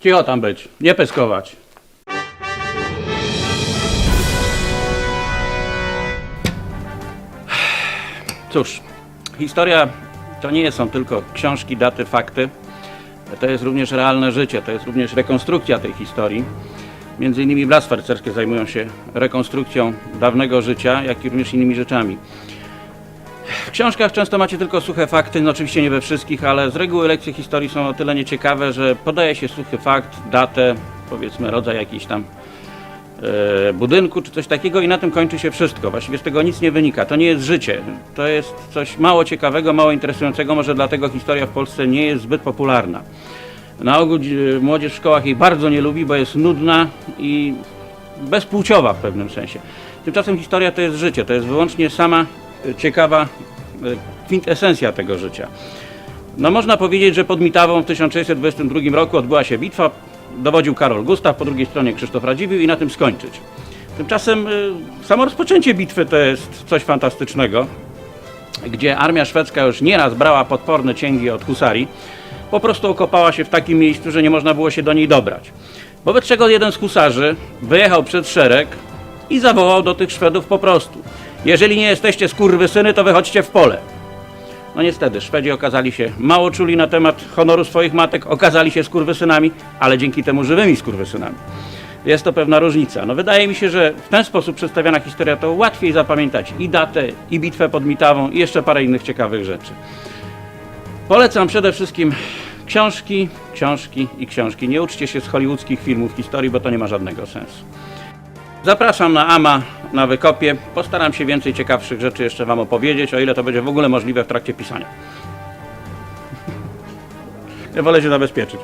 Cicho tam być, nie pyskować. Cóż, historia to nie są tylko książki, daty, fakty. To jest również realne życie, to jest również rekonstrukcja tej historii. Między innymi Blasy Rycerskie zajmują się rekonstrukcją dawnego życia, jak i również innymi rzeczami. W książkach często macie tylko suche fakty, no oczywiście nie we wszystkich, ale z reguły lekcje historii są o tyle nieciekawe, że podaje się suchy fakt, datę, powiedzmy rodzaj jakiś tam e, budynku czy coś takiego i na tym kończy się wszystko. Właściwie z tego nic nie wynika. To nie jest życie. To jest coś mało ciekawego, mało interesującego, może dlatego historia w Polsce nie jest zbyt popularna. Na ogół dzi- młodzież w szkołach jej bardzo nie lubi, bo jest nudna i bezpłciowa w pewnym sensie. Tymczasem historia to jest życie, to jest wyłącznie sama e, ciekawa e, kwintesencja tego życia. No można powiedzieć, że pod Mitawą w 1622 roku odbyła się bitwa, dowodził Karol Gustaw, po drugiej stronie Krzysztof Radziwiłł i na tym skończyć. Tymczasem y, samo rozpoczęcie bitwy to jest coś fantastycznego, gdzie armia szwedzka już nieraz brała podporne cięgi od husarii, po prostu okopała się w takim miejscu, że nie można było się do niej dobrać. Wobec czego jeden z husarzy wyjechał przed szereg i zawołał do tych Szwedów po prostu jeżeli nie jesteście skurwysyny, to wychodźcie w pole. No niestety, Szwedzi okazali się mało czuli na temat honoru swoich matek, okazali się skurwysynami, ale dzięki temu żywymi skurwysynami. Jest to pewna różnica. No wydaje mi się, że w ten sposób przedstawiana historia to łatwiej zapamiętać i datę, i bitwę pod Mitawą, i jeszcze parę innych ciekawych rzeczy. Polecam przede wszystkim książki, książki i książki. Nie uczcie się z hollywoodzkich filmów historii, bo to nie ma żadnego sensu. Zapraszam na AMA na wykopie. Postaram się więcej ciekawszych rzeczy jeszcze Wam opowiedzieć, o ile to będzie w ogóle możliwe w trakcie pisania. Ja wolę się zabezpieczyć.